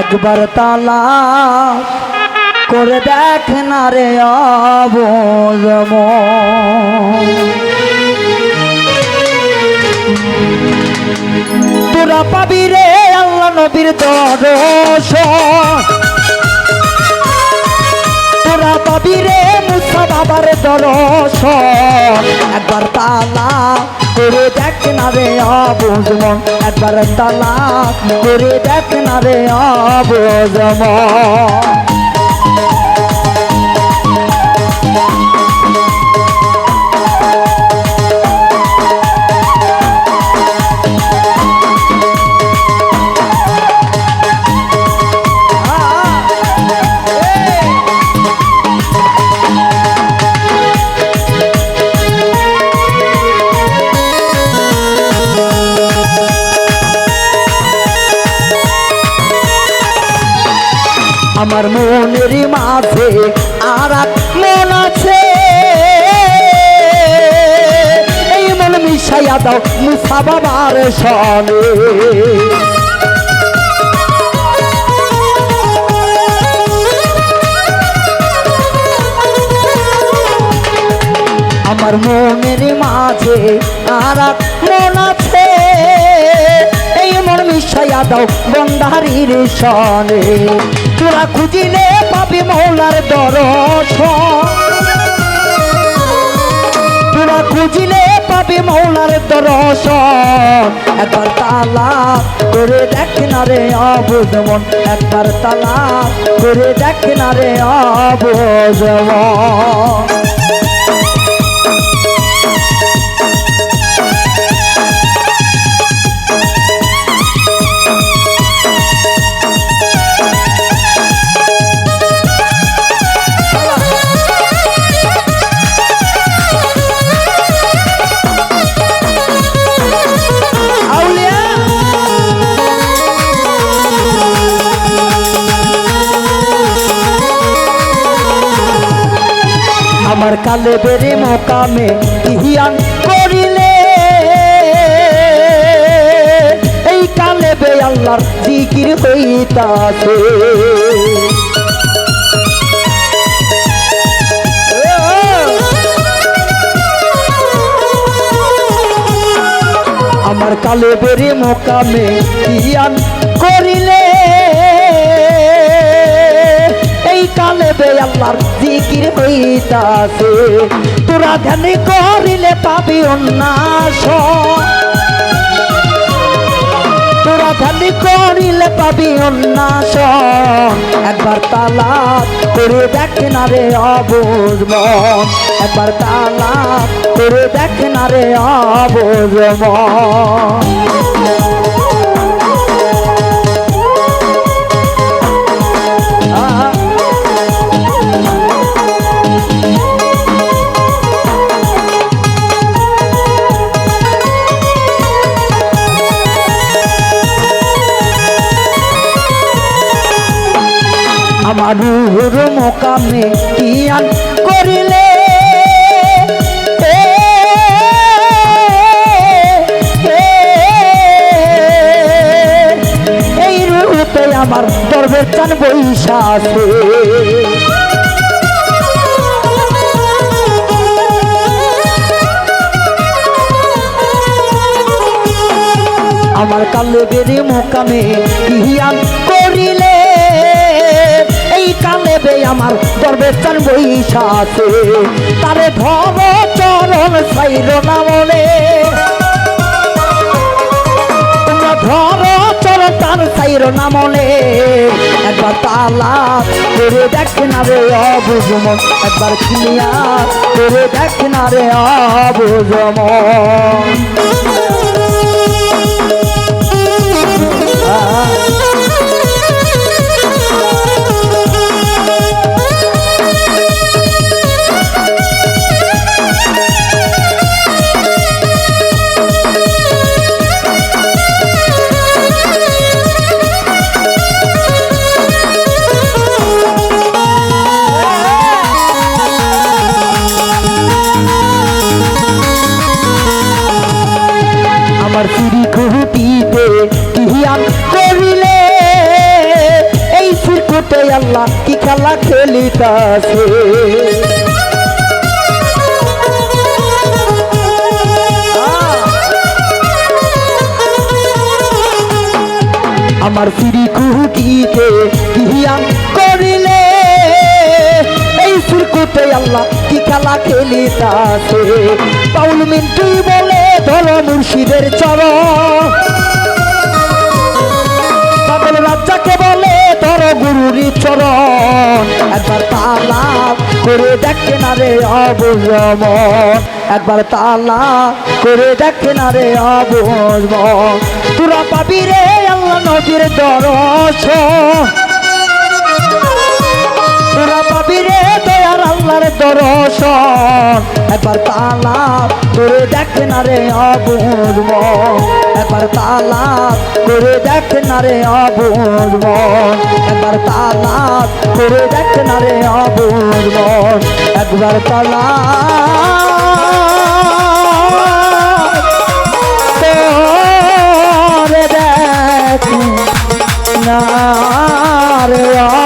একবার তালা করে দেখ না রে অবজম তোরা পাবি রে আল্লাহ নবীর দর্শন তোরা পাবি রে মুসা বাবার দর্শন একবার তালা করে দেখ না রে অবুজমন একবার তালা করে দেখ না রে অবুজমন আমার মনের মাঝে আর মন আছে। এই মন মিশাইয়া দাও মুসা বাবার সনে। আমার মনের মাঝে আর মন আছে। এই মন মিশাইয়া দাও বন্ধারির সনে। তোরা খুঁজিলে পাবি মৌলার দর্শন। চোরা খুঁজিলে পাবি মৌলার দরশন। একবার তালা করে দেখ না রে অবুজমন একবার তালা করে দেখ না রে অবুজমন আমার কালে বেরে মোকামে ইহিয়ান করিলে। এই কালে বে আল্লাহর জিকির হইতাছে। আমার কালে বেরে মোকামে ইয়ান করিলে। এই কালে বে আল্লাহর জিকির হইতাছে। তোরা ধ্যান করিলে পাবি উন্নাস তোরা ধ্যান করিলে পাবি উন্নাস একবার তালা করে দেখ না রে অবুজ মন। একবার তালা করে দেখ না রে অবুজ মন। আমার মোকামে কিয়ান করিলে? এই রুহুতে আমার দরবের চান বৈশা আমার কালে বেরে মোকামে করিলে? কালে বে আমার দরবের চান বৈশা তারে ধর চরণ সাইর না মনে ধর চরণ তার সাইর না মনে একবার তালা করে দেখ না রে একবার ক্লিয়া করে দেখ না রে অবুজমন আল্লাহ কি খেলা খেলিতাছে? আমার সিঁড়ি কুহুটিতে কিহিয়ান করিলে, এই সুরকুটে আল্লাহ কি খেলা খেলিতাছে? পাউল মিন্টুই বলে, ধরো মুর্শিদের পাগল রাজ্জাকে বলে গুরুরি চরণ। একবার তালা করে দেখে না রে অবুজম একবার তালা করে দেখে না রে অবুজম তোরা পাবি রে আল্লাহ নবীর দরস তোরা দর্শন। একবার তালা করে দেখে না রে অবুজম একবার তালা করে দেখে না রে অবুজম একবার তালা করে দেখে না রে অবুজম একবার তালা করে দেখে না রে